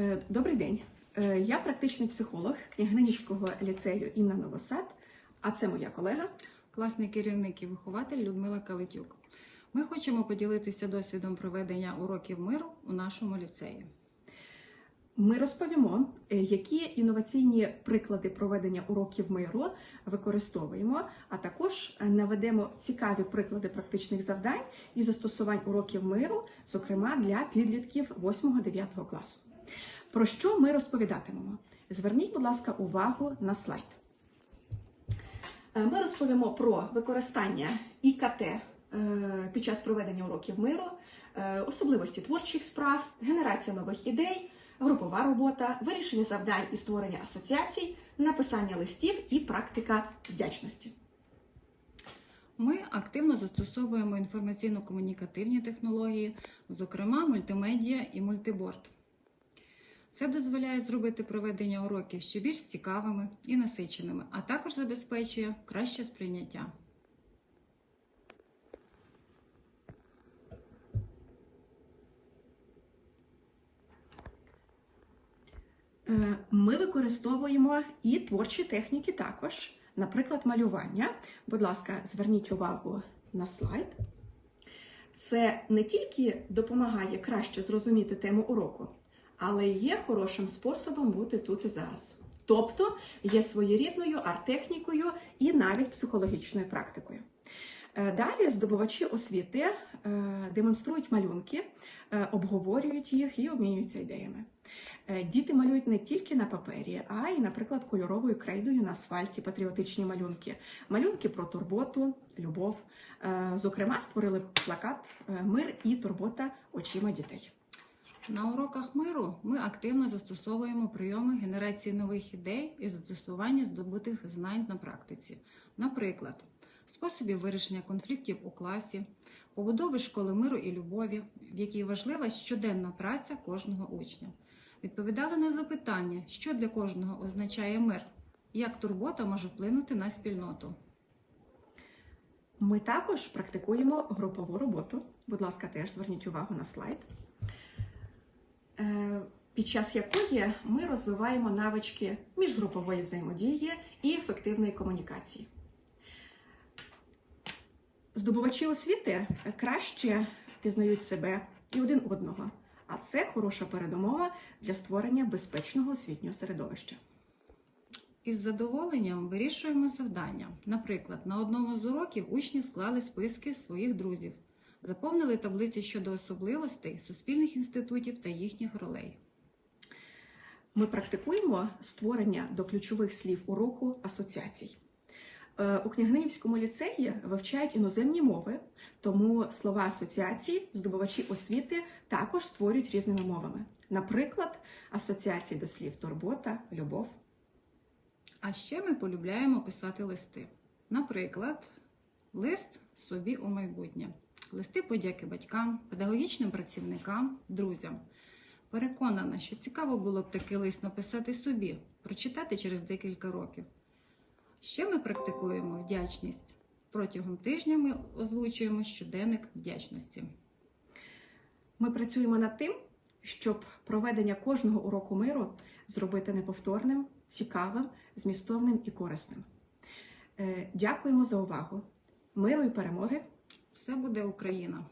Е, Добрий день. Е, Я практичний психолог княгининівського ліцею Інна Новосад, а це моя колега. класний керівник і вихователь Людмила Калитюк. Ми хочемо поділитися досвідом проведення уроків миру у нашому ліцеї. Ми розповімо, е, які інноваційні приклади проведення уроків миру використовуємо, а також наведемо цікаві приклади практичних завдань і застосувань уроків миру, зокрема для підлітків 8-9 класу. Про що ми розповідатимемо? Зверніть, будь ласка, увагу на слайд. Е, Ми розповімо про використання ІКТ е, під час проведення уроків миру, е, особливості творчих справ, генерація нових ідей, групова робота, вирішення завдань і створення асоціацій, написання листів і практика вдячності. Ми активно застосовуємо інформаційно-комунікативні технології, зокрема мультимедіа і мультиборд. Це дозволяє зробити проведення уроків ще більш цікавими і насиченими, а також забезпечує краще сприйняття. Е, Ми використовуємо і творчі техніки також, наприклад, малювання. Будь ласка, зверніть увагу на слайд. Це не тільки допомагає краще зрозуміти тему уроку, але є хорошим способом бути тут і зараз. Тобто є своєрідною арт-технікою і навіть психологічною практикою. Е, Далі здобувачі освіти е, демонструють малюнки, е, обговорюють їх і обмінюються ідеями. Діти малюють не тільки на папері, а й, наприклад, кольоровою крейдою на асфальті патріотичні малюнки, малюнки про турботу, любов. Зокрема, створили плакат Мир і турбота очима дітей. На уроках миру ми активно застосовуємо прийоми генерації нових ідей і застосування здобутих знань на практиці. Наприклад, способів вирішення конфліктів у класі, побудови школи миру і любові, в якій важлива щоденна праця кожного учня. Відповідали на запитання, що для кожного означає мир, як турбота може вплинути на спільноту. Ми також практикуємо групову роботу. Будь ласка, теж зверніть увагу на слайд. Під час якої ми розвиваємо навички міжгрупової взаємодії і ефективної комунікації. Здобувачі освіти краще пізнають себе і один одного, а це хороша передумова для створення безпечного освітнього середовища. Із задоволенням вирішуємо завдання. Наприклад, на одному з уроків учні склали списки своїх друзів, заповнили таблиці щодо особливостей суспільних інститутів та їхніх ролей. Ми практикуємо створення до ключових слів уроку асоціацій. Е, У Княгининівському ліцеї вивчають іноземні мови, тому слова асоціацій здобувачі освіти також створюють різними мовами. Наприклад, асоціації до слів турбота, любов. А ще ми полюбляємо писати листи. Наприклад, лист собі у майбутнє, листи подяки батькам, педагогічним працівникам, друзям. Переконана, що цікаво було б такий лист написати собі, прочитати через декілька років. Ще ми практикуємо вдячність. Протягом тижня ми озвучуємо щоденник вдячності. Ми працюємо над тим, щоб проведення кожного уроку миру зробити неповторним, цікавим, змістовним і корисним. Е, Дякуємо за увагу. Миру і перемоги! Все буде Україна!